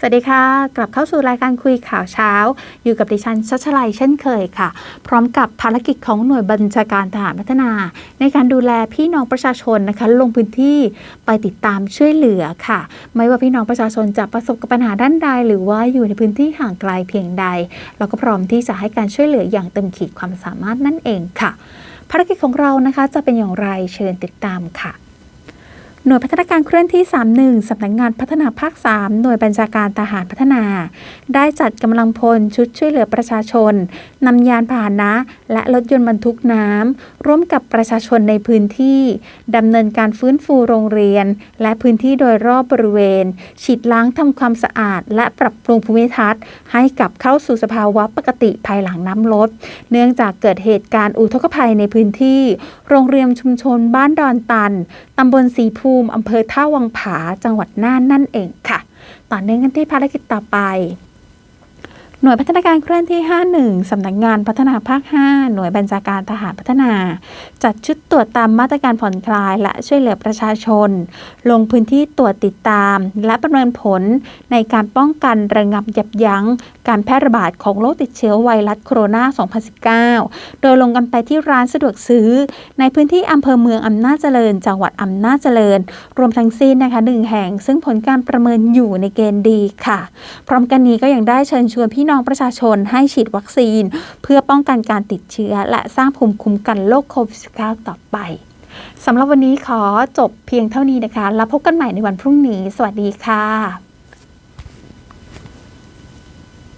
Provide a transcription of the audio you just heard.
สวัสดีค่ะ กลับเข้าสู่รายการคุยข่าวเช้า อยู่กับดิฉันชัชลัยเช่นเคยค่ะ พร้อมกับภารกิจของหน่วยบัญชาการทหารพัฒนา ในการดูแลพี่น้องประชาชนนะคะ ลงพื้นที่ไปติดตามช่วยเหลือค่ะ ไม่ว่าพี่น้องประชาชนจะประสบกับปัญหาด้านใด หรือว่าอยู่ในพื้นที่ห่างไกลเพียงใด เราก็พร้อมที่จะให้การช่วยเหลืออย่างเต็มขีดความสามารถนั่นเองค่ะ ภารกิจของเรานะคะจะเป็นอย่างไรเชิญติดตามค่ะ หน่วยพัฒนาการเคลื่อนที่ 31 สำนักงงานพัฒนาภาค 3 หน่วยบัญชาการทหารพัฒนา ได้จัดกำลังพลชุดช่วยเหลือประชาชนนำยานพาหนะ และรถยนต์บรรทุกน้ำ ร่วมกับประชาชนในพื้นที่ดำเนินการฟื้นฟูโรงเรียน และพื้นที่โดยรอบบริเวณ ฉีดล้างทำความสะอาด และปรับปรุงภูมิทัศน์ ให้กลับเข้าสู่สภาวะปกติภายหลังน้ำลด เนื่องจากเกิดเหตุการณ์อุทกภัยในพื้นที่ โรงเรียนชุมชนบ้านดอนตันตำบลสีภูมิอำเภอท่าวังผาจังหวัดน่านนั่นเองค่ะ ต่อเนื่องกันที่ภารกิจต่อไป หน่วยพัฒนาการเคลื่อนที่ 51 สำนักงานพัฒนาภาค 5 หน่วยบัญชาการทหารพัฒนา จัดชุดตรวจตามมาตรการผ่อนคลาย และช่วยเหลือประชาชน ลงพื้นที่ตรวจติดตาม และประเมินผลในการป้องกันระงับยับยั้ง การแพร่ระบาดของโรคติดเชื้อไวรัสโคโรนา 2019 โดยลงกันไปที่ร้านสะดวกซื้อ ในพื้นที่อำเภอเมืองอำนาจเจริญ จังหวัดอำนาจเจริญ รวมทั้งสิ้นนะคะหนึ่งแห่ง ซึ่งผลการประเมินอยู่ในเกณฑ์ดีค่ะ พร้อมกันนี้ก็ยังได้เชิญชวนพี่น้องประชาชนให้ฉีดวัคซีน เพื่อป้องกันการติดเชื้อ และสร้างภูมิคุ้มกันโรคโควิด -19 ต่อไปสำหรับวันนี้ขอจบเพียงเท่านี้นะคะ แล้วพบกันใหม่ในวันพรุ่งนี้ สวัสดีค่ะ